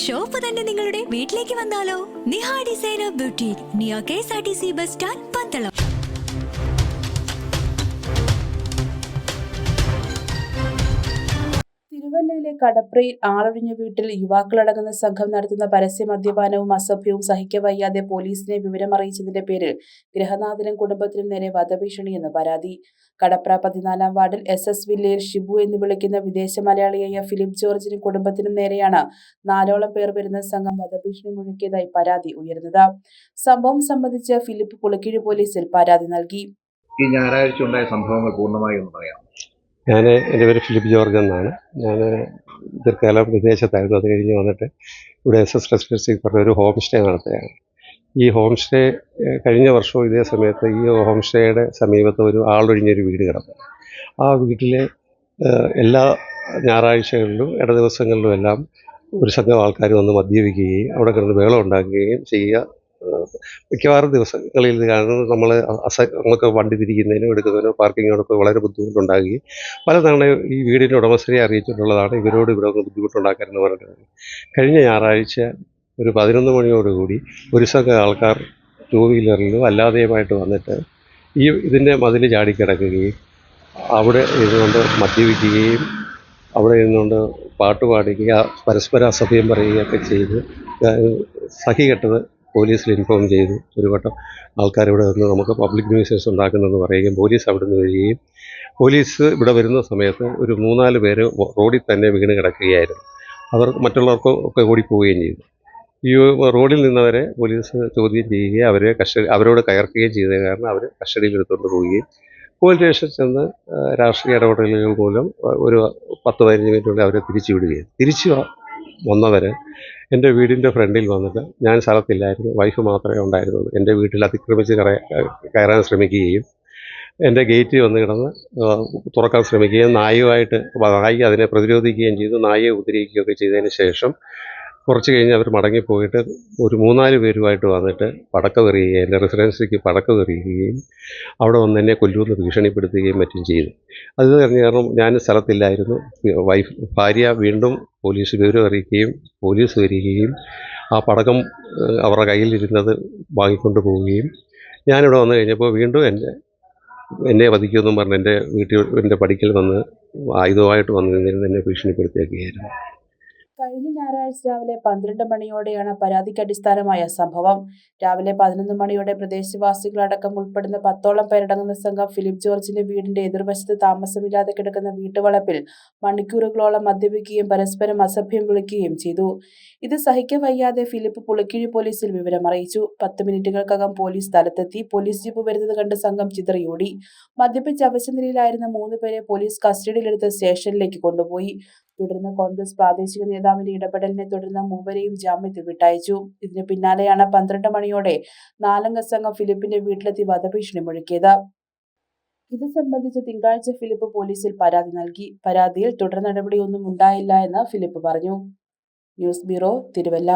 Shop തന്നെ നിങ്ങളുടെ വീട്ടിലേക്ക് വന്നാലോ? നിഹാ ഡിസൈനർ ബ്യൂട്ടി നിയ K S R T C bus stand Pandalam. തിരുവല്ലയിലെ കടപ്രയിൽ ആളൊഴിഞ്ഞ വീട്ടിൽ യുവാക്കളടങ്ങുന്ന സംഘം നടത്തുന്ന പരസ്യ മദ്യപാനവും അസഭ്യവും സഹിക്കവയ്യാതെ പോലീസിനെ വിവരമറിയിച്ചതിന്റെ പേരിൽ ഗൃഹനാഥനും കുടുംബത്തിനും നേരെ വധഭീഷണിയെന്ന് പരാതി. കടപ്ര പതിനാലാം വാർഡിൽ എസ് എസ് വില്ലയിൽ ഷിബു എന്ന് വിളിക്കുന്ന വിദേശ മലയാളിയായ ഫിലിപ്പ് ജോർജിനും കുടുംബത്തിനും നേരെയാണ് നാലോളം പേർ വരുന്ന സംഘം വധഭീഷണി മുഴക്കിയതായി പരാതി ഉയർന്നത് സംഭവം സംബന്ധിച്ച് ഫിലിപ്പ് പുളിക്കിഴി പോലീസിൽ പരാതി നൽകി. ഈ ഞായറാഴ്ച ഉണ്ടായ സംഭവങ്ങൾ പൂർണമായി ഒന്ന് പറയാം ഞാൻ എന്റെ പേര് ഫിലിപ്പ് ജോർജ് എന്നാണ്. ഞാൻ ദീർഘകാലം വിദേശത്തായിരുന്നു. അത് കഴിഞ്ഞ് വന്നിട്ട് ഇവിടെ എസ് എസ് റെസിഡൻസി പറഞ്ഞ ഒരു ഹോം സ്റ്റേ നടത്തുകയാണ്. ഈ ഹോം സ്റ്റേ കഴിഞ്ഞ വർഷവും ഇതേ സമയത്ത് ഈ ഹോം സ്റ്റേയുടെ സമീപത്ത് ഒരു ആളൊഴിഞ്ഞൊരു വീട് കിടന്നു. ആ വീട്ടിലെ എല്ലാ ഞായറാഴ്ചകളിലും ഇട ദിവസങ്ങളിലും എല്ലാം ഒരു സംഘം ആൾക്കാർ വന്ന് മദ്യപിക്കുകയും അവിടെ കിടന്ന് വേളം ഉണ്ടാക്കുകയും ചെയ്യുക മിക്കവാറും ദിവസങ്ങളിൽ കാരണം നമ്മൾ അസ നമുക്ക് വണ്ടി തിരിക്കുന്നതിനും എടുക്കുന്നതിനോ പാർക്കിങ്ങിനോടൊക്കെ വളരെ ബുദ്ധിമുട്ടുണ്ടാകുകയും പലതവണ ഈ വീടിന്റെ ഉടമസ്ഥരെ അറിയിച്ചിട്ടുള്ളതാണ് ഇവരോട് ഇവിടെ ഒന്ന് ബുദ്ധിമുട്ടുണ്ടാക്കരുതെന്ന് പറഞ്ഞത്. കഴിഞ്ഞ ഞായറാഴ്ച ഒരു പതിനൊന്ന് മണിയോടുകൂടി ഒരു സംഘം ആൾക്കാർ ടൂ വീലറിലും അല്ലാതെയുമായിട്ട് വന്നിട്ട് ഈ ഇതിന്റെ മതിൽ ചാടിക്കിടക്കുകയും അവിടെ ഇരുന്നുകൊണ്ട് മദ്യപിക്കുകയും അവിടെ ഇരുന്നുകൊണ്ട് പാട്ട് പാടുകയും പരസ്പര അസഭ്യം പറയുകയൊക്കെ ചെയ്ത് സഹി കെട്ടത് പോലീസിൽ ഇൻഫോം ചെയ്തു ഒരു വട്ടം ആൾക്കാർ ഇവിടെ വന്ന് നമുക്ക് പബ്ലിക് ന്യൂസൻസ് ഉണ്ടാക്കുന്നെന്ന് പറയുകയും പോലീസ് അവിടെ നിന്ന് വരികയും പോലീസ് ഇവിടെ വരുന്ന സമയത്ത് ഒരു മൂന്നാൽ പേര് റോഡിൽ തന്നെ വീണ് കിടക്കുകയായിരുന്നു. അവർ മറ്റുള്ളവർക്ക് ഒക്കെ ഓടിപ്പോവുകയും ചെയ്തു. ഈ റോഡിൽ നിന്നവരെ പോലീസ് ചോദ്യം ചെയ്യുകയും അവരെ കസ്റ്റഡി അവരോട് കയർക്കുകയും ചെയ്ത കാരണം അവർ കസ്റ്റഡിയിൽ എടുത്തുകൊണ്ട് പോവുകയും പോലീസ് സ്റ്റേഷനിൽ ചെന്ന് രാഷ്ട്രീയ ഇടപെടലുകൾ മൂലം ഒരു പത്ത് പതിനഞ്ച് മിനിറ്റുള്ളിൽ അവരെ തിരിച്ചു വിടുകയും. തിരിച്ചു വന്നവർ എന്റെ വീടിന്റെ ഫ്രണ്ടിൽ വന്നിട്ട് ഞാൻ സ്ഥലത്തില്ലായിരുന്നു വൈഫ് മാത്രമേ ഉണ്ടായിരുന്നുള്ളൂ. എന്റെ വീട്ടിൽ അതിക്രമിച്ച് കയറാൻ ശ്രമിക്കുകയും എന്റെ ഗേറ്റിൽ വന്ന് കിടന്ന് തുറക്കാൻ ശ്രമിക്കുകയും നായുമായിട്ട് നായി അതിനെ പ്രതിരോധിക്കുകയും ചെയ്തു നായയെ ഉപദ്രവിക്കുകയൊക്കെ ചെയ്തതിന് ശേഷം കുറച്ച് കഴിഞ്ഞ് അവർ മടങ്ങിപ്പോയിട്ട് ഒരു മൂന്നാൽ പേരുമായിട്ട് വന്നിട്ട് പടക്ക പടക്കമെറിയുകയും എന്റെ റെസിഡൻസിലേക്ക് പടക്കമെറിയുകയും അവിടെ വന്ന് എന്നെ കൊല്ലുമെന്ന് ഭീഷണിപ്പെടുത്തുകയും മറ്റും ചെയ്തു. അത് കഴിഞ്ഞ കാരണം ഞാൻ സ്ഥലത്തില്ലായിരുന്നു. വൈഫ് ഭാര്യ വീണ്ടും പോലീസ് വിവരം അറിയിക്കുകയും പോലീസ് വരികയും ആ പടക്കം അവരുടെ കയ്യിലിരുന്നത് വാങ്ങിക്കൊണ്ട് പോവുകയും ഞാനിവിടെ വന്നു കഴിഞ്ഞപ്പോൾ വീണ്ടും എന്റെ എന്നെ വധിക്കുമെന്നും പറഞ്ഞ് എന്റെ വീട്ടിൽ എന്റെ പടിക്കൽ വന്ന് ആയുധമായിട്ട് വന്നു നിന്നിരുന്ന് എന്നെ ഭീഷണിപ്പെടുത്തിയൊക്കെയായിരുന്നു കഴിഞ്ഞ ഞായറാഴ്ച രാവിലെ പന്ത്രണ്ട് മണിയോടെയാണ് പരാതിക്ക് അടിസ്ഥാനമായ സംഭവം. രാവിലെ പതിനൊന്ന് മണിയോടെ പ്രദേശവാസികളടക്കം ഉൾപ്പെടുന്ന പത്തോളം പേരടങ്ങുന്ന സംഘം ഫിലിപ്പ് ജോർജിന്റെ വീടിന്റെ എതിർവശത്ത് താമസമില്ലാതെ കിടക്കുന്ന വീട്ടുവളപ്പിൽ മണിക്കൂറുകളോളം മദ്യപിക്കുകയും പരസ്പരം അസഭ്യം വിളിക്കുകയും ചെയ്തു. ഇത് സഹിക്കവയ്യാതെ ഫിലിപ്പ് പുളിക്കിഴി പോലീസിൽ വിവരമറിയിച്ചു പത്ത് മിനിറ്റുകൾക്കകം പോലീസ് സ്ഥലത്തെത്തി. പോലീസ് ജീപ്പ് വരുന്നത് കണ്ട് സംഘം ചിതറിയോടി. മദ്യപിച്ച് അവശനിലയിലായിരുന്ന മൂന്ന് പേരെ പോലീസ് കസ്റ്റഡിയിലെടുത്ത് സ്റ്റേഷനിലേക്ക് കൊണ്ടുപോയി. തുടർന്ന് കോൺഗ്രസ് പ്രാദേശിക നേതാവിന്റെ ഇടപെടലിനെ തുടർന്ന് മൂവരെയും ജാമ്യത്തിൽ വിട്ടയച്ചു. ഇതിന് പിന്നാലെയാണ് പന്ത്രണ്ട് മണിയോടെ നാലംഗ സംഘം ഫിലിപ്പിന്റെ വീട്ടിലെത്തി വധഭീഷണി മുഴക്കിയത്. ഇത് സംബന്ധിച്ച് തിങ്കളാഴ്ച ഫിലിപ്പ് പോലീസിൽ പരാതി നൽകി. പരാതിയിൽ തുടർ നടപടിയൊന്നും ഉണ്ടായില്ല എന്ന് ഫിലിപ്പ് പറഞ്ഞു. News bureau Thiruvalla.